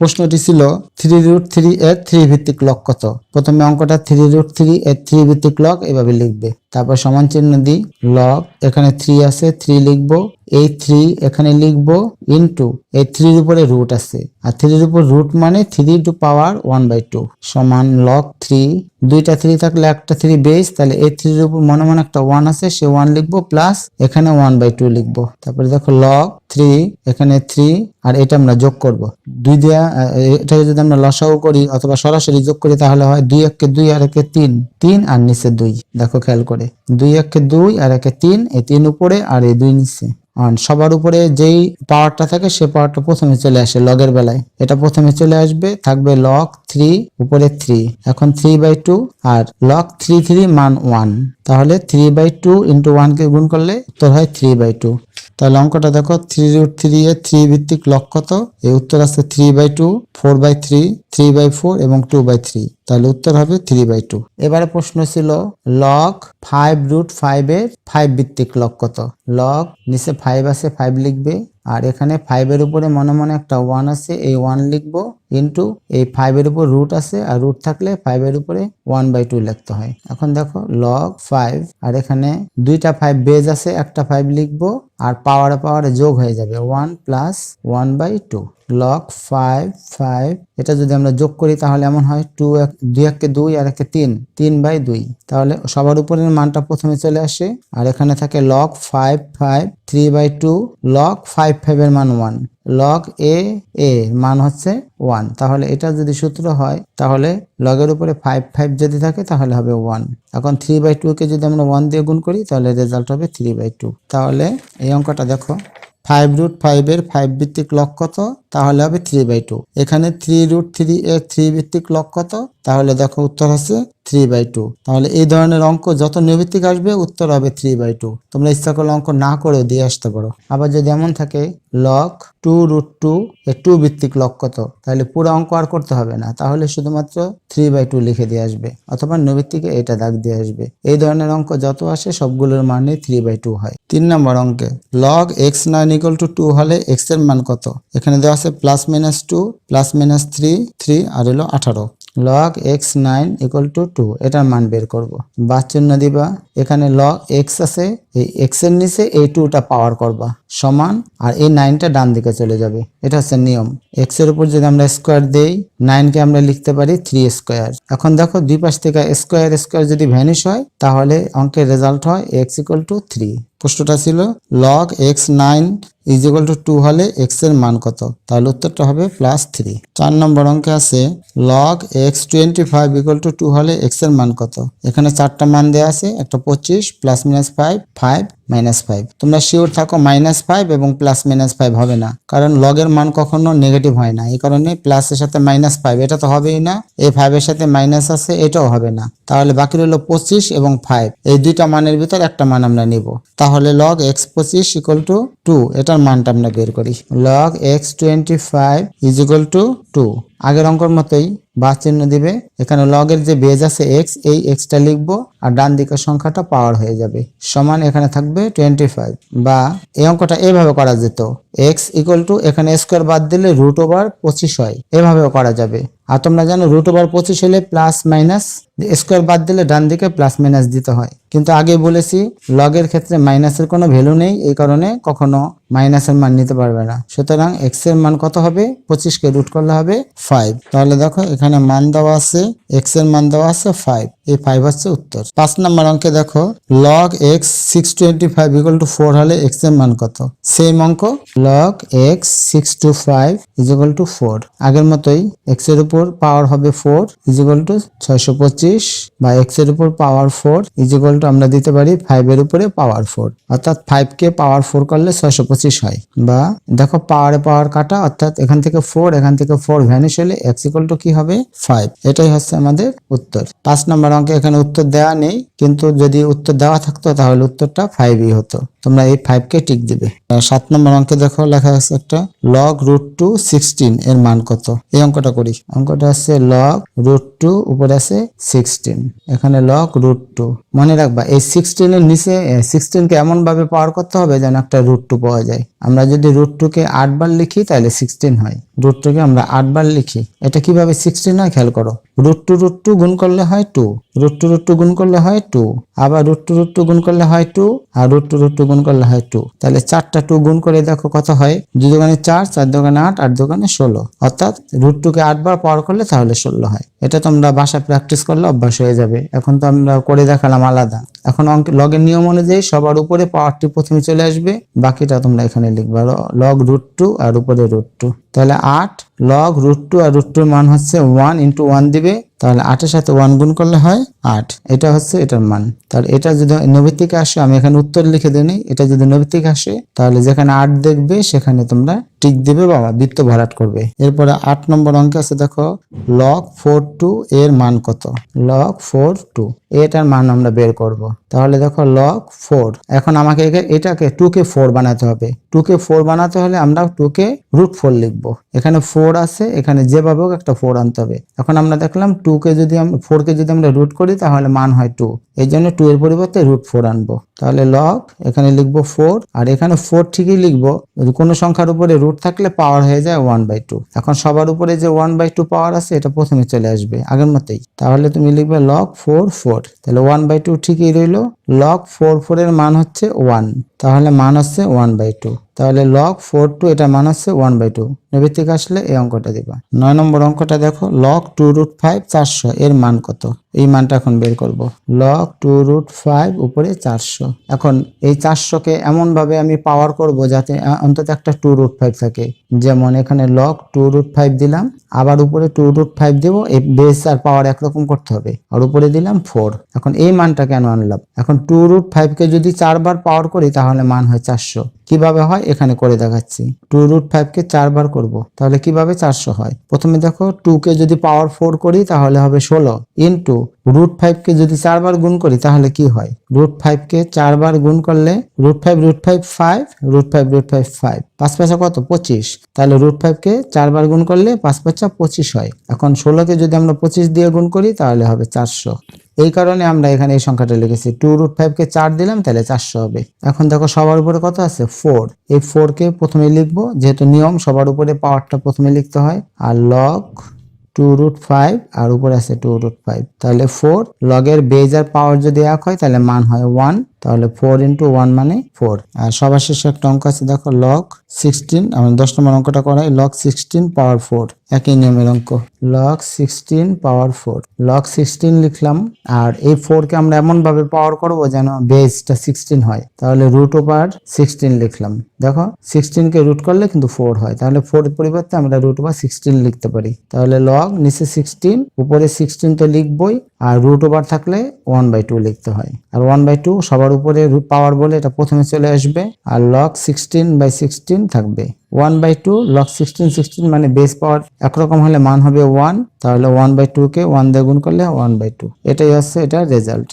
প্রশ্নটি ছিল three root three এর থ্রি ভিত্তিক লক কত? প্রথমে অঙ্কটা থ্রি রুট থ্রি এর থ্রি ভিত্তিক লক এভাবে লিখবে। তারপর সমান চিহ্ন দিই লক এখানে থ্রি আছে থ্রি লিখব, এই থ্রি এখানে লিখব ইনটু এই থ্রির উপরে রুট আছে। আর থ্রির উপর রুট মানে three to power one by two সমান লক থ্রি দুইটা থ্রি থাকলে একটা থ্রি বেস তাহলে এই থ্রির উপর মনে মনে একটা ওয়ান আছে, সে ওয়ান লিখব প্লাস এখানে ওয়ান বাই টু লিখব। তারপরে দেখো লক থ্রি এখানে থ্রি আর এটা আমরা যোগ করব। দুই দিয়া এটাকে যদি আমরা লসাও করি অথবা সরাসরি যোগ করি তাহলে হয় দুই একে দুই, আর একে তিন তিন আর নিচে দুই। দেখো খেয়াল করে। দুই একে দুই, আর একে তিন, এই তিন উপরে আর এই দুই নিচে। সবার উপরে যেই পাওয়ারটা থাকে, সে পাওয়ারটা প্রথমে চলে আসে লগের বেলায়। এটা প্রথমে চলে আসবে, থাকবে লক থ্রি উপরে থ্রি এখন থ্রি বাই টু আর লক থ্রি থ্রি মান ওয়ান তাহলে থ্রি বাই টু ইন্টু ওয়ানকে গুণ করলে উত্তর হয় থ্রি বাই টু তাহলে অঙ্কটা দেখো থ্রি রুট থ্রি এ থ্রি ভিত্তিক লক কত? এই উত্তর আছে three by two four by three three by four এবং টু বাই থ্রি তাহলে উত্তর হবে থ্রি বাই টু এবারে প্রশ্ন ছিল লক ফাইভ রুট ফাইভ এর ফাইভ ভিত্তিক লক কত? লক নিচে ফাইভ আছে ফাইভ লিখবে, আর এখানে ফাইভের উপরে মনে মনে একটা ওয়ান আছে, এই ওয়ান লিখব ইন্টু এই ফাইভের উপর রুট আছে, আর রুট থাকলে ফাইভের উপরে ওয়ান বাই টু লিখতে হয়। এখন দেখো লগ ফাইভ আর এখানে দুইটা ফাইভ বেজ আছে, একটা ফাইভ লিখব, আর পাওয়ারে পাওয়ারে যোগ হয়ে যাবে one plus one by two log five five এটা যদি আমরা যোগ করি তাহলে এমন হয় টু এক, দুই এককে দুই আর একে তিন তিন বাই দুই। তাহলে সবার উপরের মানটা প্রথমে চলে আসে আর এখানে থাকে log five five three by two log five five এর মান ওয়ান লগ এ এ মান হচ্ছে ওয়ান তাহলে এটা যদি সূত্র হয় তাহলে লগের উপরে ফাইভ ফাইভ যদি থাকে তাহলে হবে ওয়ান এখন থ্রি বাই টু কে যদি আমরা ওয়ান দিয়ে গুণ করি তাহলে রেজাল্ট হবে থ্রি বাই টু তাহলে এই অঙ্কটা দেখো। ফাইভ রুট ফাইভের ফাইভ ভিত্তিক লক কত? তাহলে হবে থ্রি বাই টু এখানে থ্রি রুট থ্রি এর থ্রি ভিত্তিক লক কত? তাহলে দেখো উত্তর হচ্ছে থ্রি বাই টু তাহলে এই ধরনের অঙ্ক যত নির্ভিত্তিক আসবে, উত্তর হবে থ্রি বাই টু তোমরা ইচ্ছা করলে অঙ্ক না করেও দিয়ে আসতে পারো। আবার যদি এমন থাকে লক টু রুট টু এর টু ভিত্তিক লক কত? তাহলে পুরো অঙ্ক আর করতে হবে না। তাহলে শুধুমাত্র থ্রি বাই টু লিখে দিয়ে আসবে। অথবা নির্ভিত্তিকে এটা দাগ দিয়ে আসবে। এই ধরনের অঙ্ক যত আসে, সবগুলোর মানে থ্রি বাই টু হয়। তিন নম্বর অঙ্কে log x nine equal to two হলে এক্সের মান কত? এখানে দেওয়া আছে plus minus two plus minus three three আর হলো আঠারো। Log x nine equal to two এটার মান বের করব। বা চিহ্ন দিবা। এখানে লগ এক্স আছে, এই এক্সের নিচে এই টুটা পাওয়ার করবা। সমান, আর এই নাইনটা ডান দিকে চলে যাবে। এটা হচ্ছে নিয়ম। এক্সের উপর যদি আমরা স্কোয়ার দেই নাইনকে আমরা লিখতে পারি থ্রি স্কোয়ার এখন দেখো, দুই পাশ থেকে স্কোয়ার স্কোয়ার যদি ভ্যানিশ হয়, তাহলে অঙ্কের রেজাল্ট হয় এক্স ইকুয়াল টু থ্রি প্রশ্নটা ছিল log x nine is equal to two হলে এক্সের মান কত? তাহলে উত্তরটা হবে প্লাস থ্রি চার নম্বর অঙ্কে আছে log x twenty five equal to two হলে এক্সের মান কত? এখানে চারটা মান দেওয়া আছে, একটা পঁচিশ plus minus five five minus five তোমরা শিওর থাকো মাইনাস ফাইভ এবং প্লাস মাইনাস ফাইভ হবে না। কারণ লগের মান কখনো নেগেটিভ হয় না। এই কারণে প্লাসের সাথে মাইনাস ফাইভ এটা তো হবেই না। এই ফাইভের সাথে মাইনাস আছে, এটাও হবে না। তাহলে বাকি রইল পঁচিশ এবং ফাইভ এই দুইটা মানের ভিতর একটা মান আমরা নিব। তাহলে লগ এক্স পঁচিশ ইকুয়াল টু টু এটার মানটা আমরা বের করি। Log x twenty five is equal to two আগের অঙ্কর মতোই বা চিহ্ন দিবে। এখানে লগের যে বেজ আছে এক্স এই এক্সটা লিখব আর ডান দিকের সংখ্যাটা পাওয়ার হয়ে যাবে। সমান এখানে থাকবে টোয়েন্টি ফাইভ বা এই অঙ্কটা এভাবে করা যেত। এক্স ইকুয়াল টু এখানে স্কোয়ার বাদ দিলে রুট ওভার পঁচিশ হয়। এভাবেও করা যাবে। আর তোমরা জানো রুট ওভার পঁচিশ হলে প্লাস মাইনাস স্কোয়ার বাদ দিলে ডান দিকে প্লাস মাইনাস দিতে হয়। কিন্তু আগে বলেছি লগের ক্ষেত্রে মাইনাসের কোনো ভ্যালু নেই, এই কারণে কখনো মাইনাসের মান নিতে পারবে না। সুতরাং এক্সের মান কত হবে? পঁচিশকে রুট করলে হবে ফাইভ তাহলে দেখো, এখানে মান দেওয়া আছে এক্সের মান দেওয়া আছে ফাইভ এই ফাইভ হচ্ছে উত্তর। পাঁচ নম্বর অঙ্কে দেখো log x six twenty five equal to four হলে এক্সের মান কত? সেম অঙ্ক log x six two five is to four আগের মতোই এক্সের উপর পাওয়ার হবে ফোর ইজ টু ছয়শো পঁচিশ বা এক্সের উপর power four is equal to আমরা দিতে পারি ফাইভ এর উপরে পাওয়ার ফোর অর্থাৎ ফাইভ কে পাওয়ার ফোর করলে ছয়শো পঁচিশ হয়। বা দেখো পাওয়ারে পাওয়ার কাটা, অর্থাৎ এখান থেকে ফোর এখান থেকে ফোর ভ্যানিশ হলে এক্সিকল টু কি হবে? ফাইভ এটাই হচ্ছে আমাদের উত্তর। পাঁচ নম্বর অঙ্কে এখানে উত্তর দেওয়া নেই, কিন্তু যদি উত্তর দেওয়া থাকতো তাহলে উত্তরটা ফাইভই হতো। তোমরা এই ফাইভ কে টিক দিবে। সাত নম্বর অঙ্কে দেখো, লেখা আছে একটা লগ রুট টু সিক্সটিন এর মান কত? এই অঙ্কটা করি। অঙ্কটা আছে লগ রুট টু উপরে আছে সিক্সটিন এখানে লগ রুট টু মনে রাখবা, এই সিক্সটিনের নিচে সিক্সটিন কে এমন ভাবে পাওয়ার করতে হবে যেন একটা রুট টু পাওয়া যায়। আমরা যদি রুট টু কে আট বার লিখি, তাহলে সিক্সটিন হয়। রুট টুকে আমরা আটবার লিখি। এটা কীভাবে সিক্সটি নয় খেয়াল করো। রুট টু রুট টু গুণ করলে হয় two root two root two গুণ করলে হয় টু আবার রুট টু রুট টু গুণ করলে হয় টু আর রুট টু রুট টু গুণ করলে হয় টু তাহলে চারটা টু গুণ করে দেখো কত হয়? দুই দোকানে চার চার দোকানে আট আট দোকানে ষোলো। অর্থাৎ রুট টুকে আটবার পাওয়ার করলে তাহলে ষোলো হয়। এটা তোমরা বাসা প্র্যাকটিস করলে অভ্যাস হয়ে যাবে। এখন তো আমরা করে দেখালাম আলাদা। এখন অঙ্ক লগের নিয়ম অনুযায়ী সবার উপরে পাওয়ারটি প্রথমে চলে আসবে। বাকিটা তোমরা এখানে লিখবে। লগ রুট টু আর উপরে রুট টু তাহলে আট লগ রুট টু আর রুট টুর মান হচ্ছে ওয়ান ইন্টু ওয়ান দিবে। তাহলে আটের সাথে ওয়ান গুণ করলে হয় আট। এটা হচ্ছে এটার মান। তাহলে এটা যদি নবীর থেকে আসে, আমি এখানে উত্তর লিখে দিই এটা যদি নবীর থেকে আসে, তাহলে যেখানে আট দেখবে, সেখানে তোমরা টিক দেবে বাবা বৃত্ত ভরাট করবে। এরপরে আট নম্বর অঙ্কে আছে দেখো লক ফোর টু এর মান কত? লক ফোর টু এটার মান আমরা বের করব। তাহলে দেখো লক ফোর এখন আমাকে এটাকে টু কে ফোর বানাতে হবে। টু কে ফোর বানাতে হলে আমরা টু কে রুট ফোর লিখব। এখানে ফোর আছে, এখানে যেভাবে একটা ফোর আনতে হবে। এখন আমরা দেখলাম টু কে যদি ফোর কে যদি আমরা রুট করি, তাহলে মান হয় টু এই জন্য টু এর পরিবর্তে রুট ফোর আনব। তাহলে লগ এখানে লিখব ফোর আর এখানে ফোর ঠিকই লিখব। কোনো সংখ্যার উপরে রুট থাকলে পাওয়ার হয়ে যায় ওয়ান বাই টু এখন সবার উপরে যে ওয়ান বাই টু পাওয়ার আছে, এটা প্রথমে চলে আসবে, আগের মতোই। তাহলে তুমি লিখবে লগ ফোর ফোর তাহলে ওয়ান বাই টু ঠিকই রইল। লগ ফোর ফোর এর মান হচ্ছে ওয়ান তাহলে মান হচ্ছে ওয়ান বাই টু তাহলে লক ফোর টু এটা মান হচ্ছে ওয়ান বাই টু নবী আসলে এই অঙ্কটা দিবা। নয় নম্বর অঙ্কটা দেখো লক টু রুট ফাইভ চারশো। এর মান কত? এই মানটা এখন বের করব। লগ টু রুট ফাইভ উপরে চারশো। এখন এই চারশোকে এমন ভাবে আমি পাওয়ার করব যাতে অন্তত একটা টু রুট ফাইভ থাকে। যেমন এখানে লগ টু রুট ফাইভ দিলাম, আবার উপরে টু রুট ফাইভ দেবো, এই বেস আর পাওয়ার একরকম করতে হবে। আর উপরে দিলাম ফোর এখন এই মানটা কেন আনলাম? এখন টু রুট ফাইভকে যদি চারবার পাওয়ার করি, তাহলে মান হয় চারশো। কীভাবে হয়? এখানে করে দেখাচ্ছি। টু রুট ফাইভ কে চারবার করব। তাহলে কীভাবে চারশো হয়? প্রথমে দেখো টু কে যদি পাওয়ার ফোর করি, তাহলে হবে ষোলো। ইন্টু রুট ফাইভ কে যদি চারবার গুণ করি, তাহলে কি হয়? রুট ফাইভ কে চারবার গুণ করলে root five root five five root five root five five পাঁচ পয়সা কত? পঁচিশ। তাহলে রুট ফাইভ কে চারবার গুণ করলে পাঁচ পয়সা পঁচিশ হয়। এখন ষোলোকে যদি আমরা পঁচিশ দিয়ে গুণ করি, তাহলে হবে চারশো। এই কারণে আমরা এখানে এই সংখ্যাটা লিখেছি টু রুট ফাইভকে চার দিলাম, তাহলে চারশো হবে। এখন দেখো সবার উপরে কত আছে? ফোর এই ফোরকে প্রথমে লিখব, যেহেতু নিয়ম, সবার উপরে পাওয়ারটা প্রথমে লিখতে হয়। আর লক টু রুট ফাইভ আর উপরে আছে টু রুট ফাইভ তাহলে ফোর লগের বেজ আর পাওয়ার যদি এক হয়, তাহলে মান হয় ওয়ান তাহলে ফোর ইন্টু ওয়ান মানে ফোর আর সবার শেষে একটা অঙ্ক আছে, দেখো লক সিক্সটিন আমরা দশ নম্বর অঙ্কটা করাই লগ সিক্সটিন পাওয়ার ফোর একই নিয়মের অঙ্ক। Log sixteen power four log sixteen লিখলাম, আর এই ফোর কে আমরা এমন ভাবে পাওয়ার করব যেন বেসটা সিক্সটিন হয়। তাহলে রুট ওভার সিক্সটিন লিখলাম। দেখো সিক্সটিন কে রুট করলে কিন্তু ফোর হয়। তাহলে ফোর পরিবর্তে আমরা রুট ওভার সিক্সটিন লিখতে পারি। তাহলে লক নিচে সিক্সটিন উপরে সিক্সটিন তো লিখবই, আর রুট ওভার থাকলে ওয়ান বাই টু লিখতে হয়। আর ওয়ান বাই টু সবার উপরে রুট পাওয়ার বলে এটা প্রথমে চলে আসবে, আর লক সিক্সটিন বাই সিক্সটিন থাকবে। One by two log sixteen sixteen মানে বেস পাওয়ার একরকম হলে মান হবে ওয়ান তাহলে ওয়ান বাই টু কে ওয়ান দিয়ে গুণ করলে ওয়ান বাই টু এটাই হচ্ছে এটার রেজাল্ট